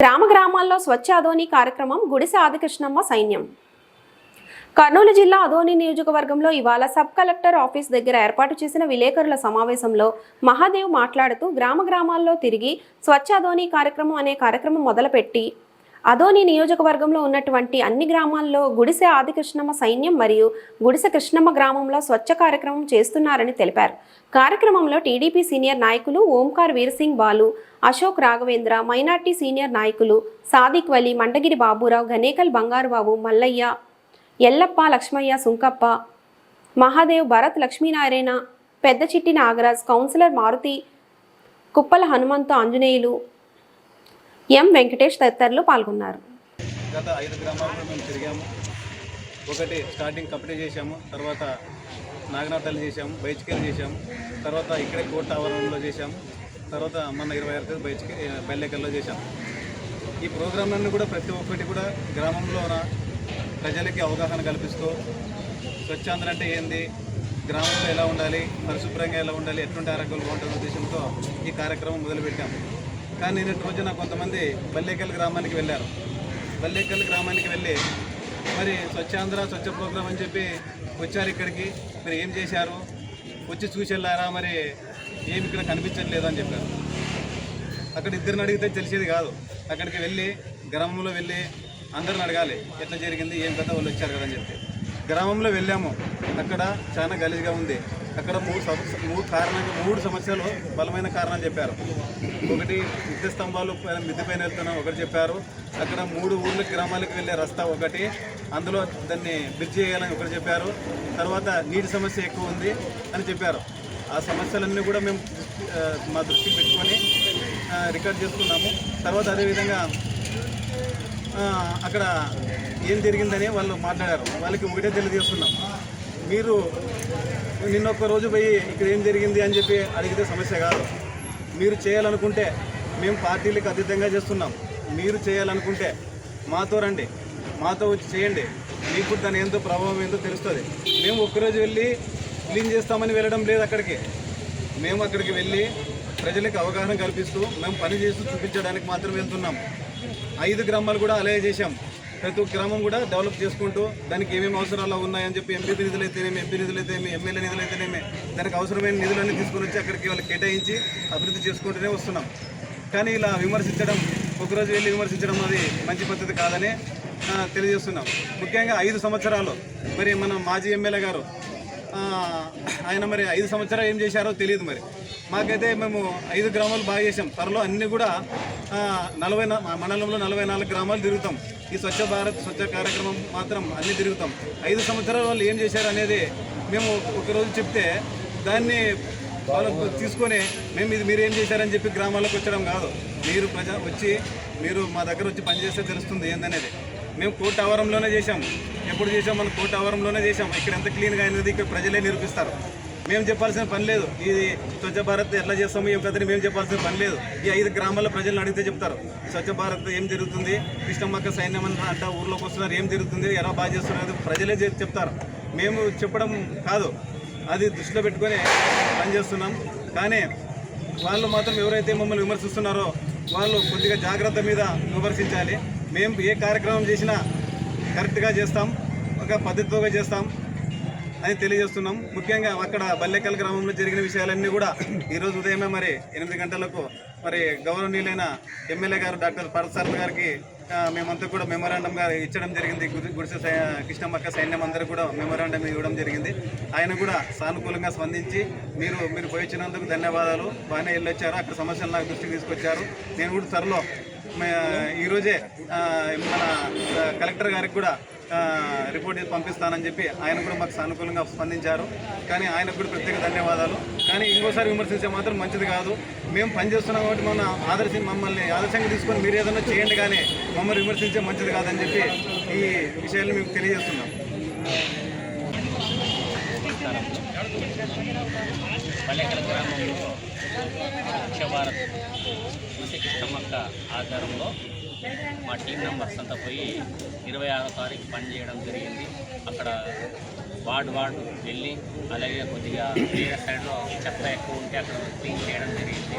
గ్రామ గ్రామాల్లో స్వచ్ఛ అధోని కార్యక్రమం గుడిసె ఆదికృష్ణమ్మ సైన్యం. కర్నూలు జిల్లా అదోని నియోజకవర్గంలో ఇవాళ సబ్ కలెక్టర్ ఆఫీస్ దగ్గర ఏర్పాటు చేసిన విలేకరుల సమావేశంలో మహాదేవ్ మాట్లాడుతూ గ్రామ గ్రామాల్లో తిరిగి స్వచ్ఛ అధోని కార్యక్రమం అనే కార్యక్రమం మొదలుపెట్టి అదోని నియోజకవర్గంలో ఉన్నటువంటి అన్ని గ్రామాల్లో గుడిసె ఆదికృష్ణమ్మ సైన్యం మరియు గుడిసె కృష్ణమ్మ గ్రామంలో స్వచ్ఛ కార్యక్రమం చేస్తున్నారని తెలిపారు. కార్యక్రమంలో టీడీపీ సీనియర్ నాయకులు ఓంకార్ వీరసింగ్ బాలు అశోక్ రాఘవేంద్ర మైనార్టీ సీనియర్ నాయకులు సాదిక్ వలి మండగిరి బాబురావు గణేకల్ బంగారుబాబు మల్లయ్య ఎల్లప్ప లక్ష్మయ్య సుంకప్ప మహాదేవ్ భరత్ లక్ష్మీనారాయణ పెద్ద చిట్టి నాగరాజ్ కౌన్సిలర్ మారుతి కుప్పల హనుమంతు ఆంజనేయులు ఎం వెంకటేష్ తదితరులు పాల్గొన్నారు. గత ఐదు గ్రామాల్లో మేము తిరిగాము. ఒకటి స్టార్టింగ్ కపిటే చేశాము తర్వాత నాగనాథాలు చేశాము బైచికేలు చేశాము తర్వాత ఇక్కడే కోట ఆవరణలో చేశాము తర్వాత మన ఇరవై ఆరు తేదీ బైచికే బెల్లెకల్లో చేశాము. ఈ ప్రోగ్రాంలన్నీ కూడా ప్రతి ఒక్కటి కూడా గ్రామంలోన ప్రజలకి అవగాహన కల్పిస్తూ స్వచ్ఛాంధ్ర అంటే ఏంది గ్రామంలో ఎలా ఉండాలి పరిశుభ్రంగా ఎలా ఉండాలి ఎటువంటి ఆరోగ్యాలు బాగుంటుంది ఉద్దేశంతో ఈ కార్యక్రమం మొదలుపెట్టాము. కానీ నిన్నటి రోజున కొంతమంది బల్లేకల్ గ్రామానికి వెళ్ళారు. బల్లేకల్ గ్రామానికి వెళ్ళి మరి స్వచ్ఛాంధ్ర స్వచ్ఛ ప్రోగ్రాం అని చెప్పి వచ్చారు ఇక్కడికి. మరి ఏం చేశారు? వచ్చి చూసి వెళ్ళారా మరి ఏమి ఇక్కడ కనిపించట్లేదు అని చెప్పారు. అక్కడ ఇద్దరిని అడిగితే తెలిసేది కాదు. అక్కడికి వెళ్ళి గ్రామంలో వెళ్ళి అందరిని అడగాలి ఎట్లా జరిగింది ఏం కథ వాళ్ళు వచ్చారు కదా అని చెప్పి. గ్రామంలో వెళ్ళాము. అక్కడ చాలా గలీజ్గా ఉంది. అక్కడ మూడు మూడు కారణాలు మూడు సమస్యలు బలమైన కారణాలు చెప్పారు. ఒకటి విద్యుత్ స్తంభాలు పైన మిద్దె పైన వెళ్తున్నాం ఒకటి చెప్పారు. అక్కడ మూడు ఊర్ల గ్రామాలకు వెళ్ళే రస్తా ఒకటి అందులో దాన్ని బ్రిడ్జ్ చేయాలని ఒకటి చెప్పారు. తర్వాత నీటి సమస్య ఎక్కువ ఉంది అని చెప్పారు. ఆ సమస్యలన్నీ కూడా మేము మా దృష్టికి పెట్టుకొని రికార్డ్ చేసుకున్నాము. తర్వాత అదేవిధంగా అక్కడ ఏం జరిగిందని వాళ్ళు మాట్లాడారు. వాళ్ళకి ఒకటే తెలియజేస్తున్నాం. మీరు నిన్న ఒక్క రోజు పోయి ఇక్కడ ఏం జరిగింది అని చెప్పి అడిగితే సమస్య కాదు. మీరు చేయాలనుకుంటే మేము పార్టీలకు అతీతంగా చేస్తున్నాం. మీరు చేయాలనుకుంటే మాతో రండి. మాతో వచ్చి చేయండి. మీకు దాని ఏందో ప్రభావం ఏందో తెలుస్తుంది. మేము ఒక్కరోజు వెళ్ళి క్లీన్ చేస్తామని వెళ్ళడం లేదు అక్కడికి. మేము అక్కడికి వెళ్ళి ప్రజలకు అవగాహన కల్పిస్తూ మేము పని చేస్తూ చూపించడానికి మాత్రం వెళ్తున్నాం. ఐదు గ్రామాలు కూడా అలాగే చేశాం. ప్రతి ఒక్క గ్రామం కూడా డెవలప్ చేసుకుంటూ దానికి ఏమేమి అవసరాలు ఉన్నాయని చెప్పి ఎంపీ నిధులు అయితేనేమి ఎంపీ నిధులు అయితేనేమి ఎమ్మెల్యే నిధులు అయితేనేమి దానికి అవసరమైన నిధులన్నీ తీసుకొని వచ్చి అక్కడికి వాళ్ళు కేటాయించి అభివృద్ధి చేసుకుంటూనే వస్తున్నాం. కానీ ఇలా విమర్శించడం ఒకరోజు వెళ్ళి విమర్శించడం అది మంచి పద్ధతి కాదని తెలియజేస్తున్నాం. ముఖ్యంగా ఐదు సంవత్సరాలు. మరి మన మాజీ ఎమ్మెల్యే గారు ఆయన మరి ఐదు సంవత్సరాలు ఏం చేశారో తెలియదు మరి. మాకైతే మేము ఐదు గ్రామాలు బాగా చేసాం త్వరలో అన్ని కూడా నలభై మండలంలో నలభై నాలుగు గ్రామాలు తిరుగుతాం. ఈ స్వచ్ఛ భారత్ స్వచ్ఛ కార్యక్రమం మాత్రం అన్ని తిరుగుతాం. ఐదు సంవత్సరాల వాళ్ళు ఏం చేశారు అనేది మేము ఒకరోజు చెప్తే దాన్ని వాళ్ళు తీసుకొని మేము ఇది మీరు ఏం చేశారని చెప్పి గ్రామాలకు వచ్చడం కాదు. మీరు ప్రజా వచ్చి మీరు మా దగ్గర వచ్చి పనిచేస్తే తెలుస్తుంది ఏందనేది. మేము కోర్టు ఆవరంలోనే చేశాం ఎప్పుడు చేసాం మనం కోర్టు ఆవరంలోనే చేసాం ఇక్కడ ఎంత క్లీన్గా అయినది ఇక్కడ ప్రజలే నిరూపిస్తారు. మేము చెప్పాల్సిన పని లేదు. ఇది స్వచ్ఛ భారత్ ఎట్లా చేస్తాము ఏం కదని మేము చెప్పాల్సిన పని లేదు. ఈ ఐదు గ్రామాల ప్రజలను అడిగితే చెప్తారు. స్వచ్ఛ భారత్ ఏం జరుగుతుంది? కృష్ణమ్మక్క సైన్యం అని అంట ఊర్లోకి వస్తున్నారు. ఏం జరుగుతుంది? ఎలా బాగా చేస్తున్నారు? ప్రజలే చెప్తారు. మేము చెప్పడం కాదు. అది దృష్టిలో పెట్టుకొని పనిచేస్తున్నాం కానీ వాళ్ళు మాత్రం ఎవరైతే మమ్మల్ని విమర్శిస్తున్నారో వాళ్ళు కొద్దిగా జాగ్రత్త మీద విమర్శించాలి. మేము ఏ కార్యక్రమం చేసినా కరెక్ట్గా చేస్తాం ఒక పద్ధతిగా చేస్తాం. అని తెలియజేస్తున్నాం. ముఖ్యంగా అక్కడ బల్లెకల్ గ్రామంలో జరిగిన విషయాలన్నీ కూడా ఈరోజు ఉదయమే మరి ఎనిమిది గంటలకు మరి గౌరవనీయులైన ఎమ్మెల్యే గారు డాక్టర్ పరసారథ గారికి మేమంతా కూడా మెమోరాండం ఇచ్చడం జరిగింది. గుడి- గుడిసె సై- కృష్ణమ్మక్క సైన్యం అందరూ కూడా మెమోరాండం ఇవ్వడం జరిగింది. ఆయన కూడా సానుకూలంగా స్పందించి మీరు మీరు పోయి వచ్చినందుకు ధన్యవాదాలు. బాగానే వెళ్ళొచ్చారు. అక్కడ సమస్యలు నాకు దృష్టికి తీసుకొచ్చారు. నేను కూడా త్వరలో ఈరోజే మన కలెక్టర్ గారికి కూడా రిపోర్ట్ పంపిస్తానని చెప్పి ఆయన కూడా మాకు సానుకూలంగా స్పందించారు. కానీ ఆయనకు కూడా ప్రత్యేక ధన్యవాదాలు. కానీ ఇంకోసారి విమర్శించే మాత్రం మంచిది కాదు. మేము పనిచేస్తున్నాం కాబట్టి మన ఆదర్శం మమ్మల్ని ఆదర్శంగా తీసుకొని మీరు ఏదైనా చేయండి కానీ మమ్మల్ని విమర్శించే మంచిది కాదని చెప్పి ఈ విషయాన్ని మేము తెలియజేస్తున్నాం. పల్లెకల గ్రామంలో ఆధారంలో మా టీం మెంబర్స్ అంతా పోయి ఇరవై ఆరో తారీఖు పని చేయడం జరిగింది. అక్కడ వార్డు వార్డు వెళ్ళి అలాగే కొద్దిగా వేరే సైడ్లో చెత్త ఎక్కువ ఉంటే అక్కడ క్లీన్ చేయడం జరిగింది.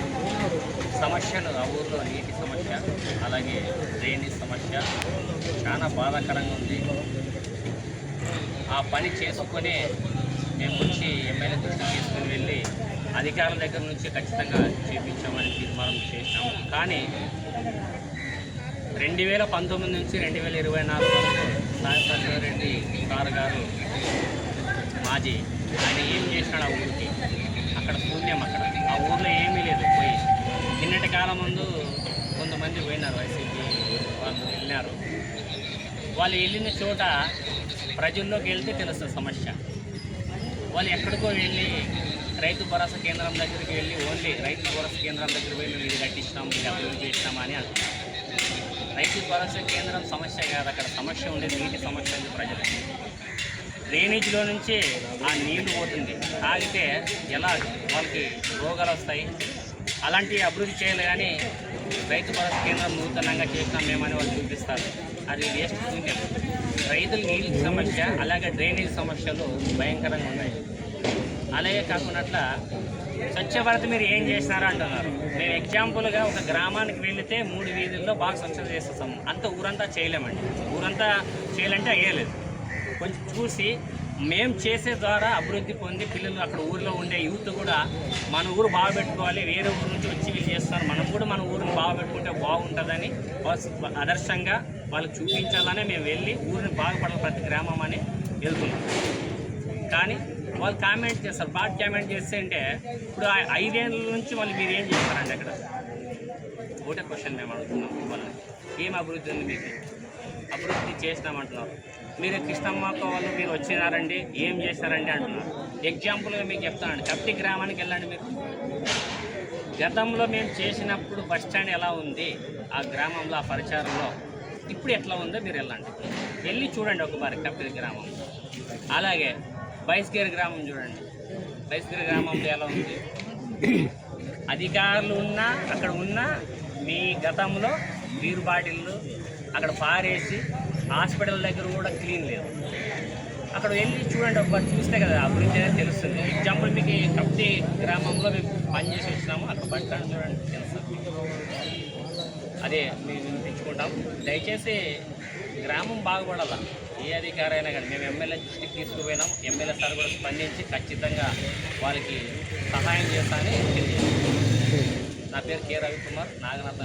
సమస్యలు ఆ ఊర్లో నీటి సమస్య అలాగే డ్రైనేజ్ సమస్య చాలా బాధాకరంగా ఉంది. ఆ పని చేసుకొని మేము వచ్చి ఎమ్మెల్యే దృష్టికి తీసుకుని వెళ్ళి అధికారుల దగ్గర నుంచి ఖచ్చితంగా చేపించామని తీర్మానం చేశాము కానీ రెండు వేల పంతొమ్మిది నుంచి రెండు వేల ఇరవై నాలుగు వరకు రెడ్డి సార్ గారు మాజీ ఆయన ఏం చేసినాడు ఆ ఊరికి. అక్కడ శూన్యం అక్కడ. ఆ ఊర్లో ఏమీ లేదు పోయి. నిన్నటి కాలం ముందు కొంతమంది పోయినారు వైసీపీ వాళ్ళు వెళ్ళినారు. వాళ్ళు వెళ్ళిన చోట ప్రజల్లోకి వెళ్తే తెలుస్తుంది సమస్య. వాళ్ళు ఎక్కడికో వెళ్ళి రైతు భరోసా కేంద్రం దగ్గరికి వెళ్ళి ఓన్లీ రైతు భరోసా కేంద్రం దగ్గర వెళ్ళి మేము ఇది కట్టించినాం ఇది అభివృద్ధి చేసినామా అని అంటున్నారు. రైతు భరోసా కేంద్రం సమస్య కాదు అక్కడ సమస్య ఉండేది నీటి సమస్య ఉంది ప్రజలకి. డ్రైనేజీలో నుంచి ఆ నీళ్ళు పోతుంది. తాగితే ఎలా వాళ్ళకి రోగాలు వస్తాయి? అలాంటివి అభివృద్ధి చేయాలి కానీ రైతు భరోసా కేంద్రం నూతనంగా చేసినాం మేమని వాళ్ళు చూపిస్తారు. అది వేస్ట్ శూన్యం రైతుల నీళ్ళ సమస్య అలాగే డ్రైనేజ్ సమస్యలు భయంకరంగా ఉన్నాయి. అలాగే కాకుండా అట్లా స్వచ్ఛ భారత్ మీరు ఏం చేసినారు అంటున్నారు? మేము ఎగ్జాంపుల్గా ఒక గ్రామానికి వెళితే మూడు వీధుల్లో బాగా స్వచ్ఛత చేస్తాము అంత ఊరంతా చేయలేమండి. ఊరంతా చేయాలంటే అయ్యలేదు కొంచెం చూసి మేము చేసే ద్వారా అభివృద్ధి పొంది పిల్లలు అక్కడ ఊరిలో ఉండే యూత్ కూడా మన ఊరు బాగా పెట్టుకోవాలి. వేరే ఊరు నుంచి వచ్చి వీళ్ళు చేస్తారు. మనం కూడా మన ఊరిని బాగా పెట్టుకుంటే బాగుంటుందని ఆదర్శంగా వాళ్ళకి చూపించాలని మేము వెళ్ళి ఊరిని బాగుపడాలి ప్రతి గ్రామం అని వెళ్తున్నాం. కానీ వాళ్ళు కామెంట్ చేస్తారు బాగా కామెంట్ చేస్తే అంటే ఇప్పుడు ఐదేళ్ళ నుంచి మళ్ళీ మీరు ఏం చేస్తారండి అక్కడ? ఒకటే క్వశ్చన్ మేము అడుగుతున్నాం మిమ్మల్ని. ఏం అభివృద్ధి ఉంది మీకు అభివృద్ధి చేసినామంటున్నారు. మీరు కృష్ణమ్మ వాళ్ళు మీరు వచ్చినారండి ఏం చేశారండి అంటున్నారు. ఎగ్జాంపుల్గా మీకు చెప్తానండి. కప్టి గ్రామానికి వెళ్ళండి మీరు. గతంలో మేము చేసినప్పుడు బస్ స్టాండ్ ఎలా ఉంది? ఆ గ్రామంలో ఆ పరిచారంలో ఇప్పుడు ఎట్లా ఉందో మీరు వెళ్ళండి. వెళ్ళి చూడండి ఒకసారి కప్టి గ్రామం. అలాగే బైస్కేర్ గ్రామం చూడండి. బైస్కేర్ గ్రామంలో ఎలా ఉంది? అధికారులు ఉన్నా అక్కడ ఉన్న మీ గతంలో బీరు బాటిళ్ళు అక్కడ పారేసి హాస్పిటల్ దగ్గర కూడా క్లీన్ లేదు అక్కడ వెళ్ళి చూడండి ఒకసారి చూస్తే కదా అభివృద్ధి అనేది తెలుస్తుంది. ఎగ్జాంపుల్ మీకు కప్తి గ్రామంలో మేము పనిచేసి వచ్చినాము అక్కడ బస్ స్టాండ్ చూడండి తెలుస్తుంది. అదే మేము తెచ్చుకుంటాం. దయచేసి గ్రామం బాగుపడాల? ఏ అధికారి అయినా కానీ మేము ఎమ్మెల్యే దృష్టికి తీసుకుపోయినాం. ఎమ్మెల్యే సార్ కూడా స్పందించి ఖచ్చితంగా వాళ్ళకి సహాయం చేస్తానని తెలియజేస్తాం నా పేరు కె రవికుమార్ నాగనాథ్